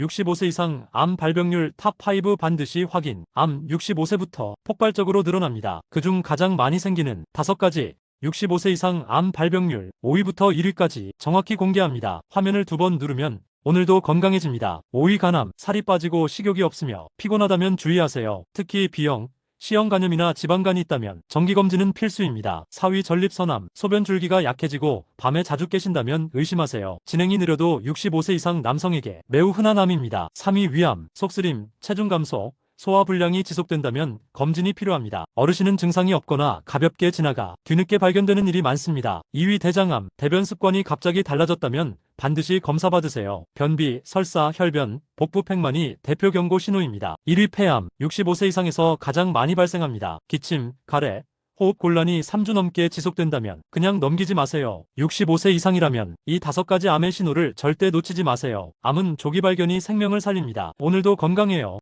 65세 이상 암 발병률 탑5 반드시 확인. 암 65세부터 폭발적으로 늘어납니다. 그중 가장 많이 생기는 5가지 65세 이상 암 발병률 5위부터 1위까지 정확히 공개합니다. 화면을 두 번 누르면 오늘도 건강해집니다. 5위 간암, 살이 빠지고 식욕이 없으며 피곤하다면 주의하세요. 특히 B형, C형 간염이나 지방간이 있다면 정기검진은 필수입니다. 4위 전립선암, 소변 줄기가 약해지고 밤에 자주 깨신다면 의심하세요. 진행이 느려도 65세 이상 남성에게 매우 흔한 암입니다. 3위 위암, 속쓰림, 체중 감소, 소화 불량이 지속된다면 검진이 필요합니다. 어르신은 증상이 없거나 가볍게 지나가 뒤늦게 발견되는 일이 많습니다. 2위 대장암, 대변 습관이 갑자기 달라졌다면 반드시 검사 받으세요. 변비, 설사, 혈변, 복부 팽만이 대표 경고 신호입니다. 1위 폐암, 65세 이상에서 가장 많이 발생합니다. 기침, 가래, 호흡 곤란이 3주 넘게 지속된다면 그냥 넘기지 마세요. 65세 이상이라면 이 다섯 가지 암의 신호를 절대 놓치지 마세요. 암은 조기 발견이 생명을 살립니다. 오늘도 건강해요.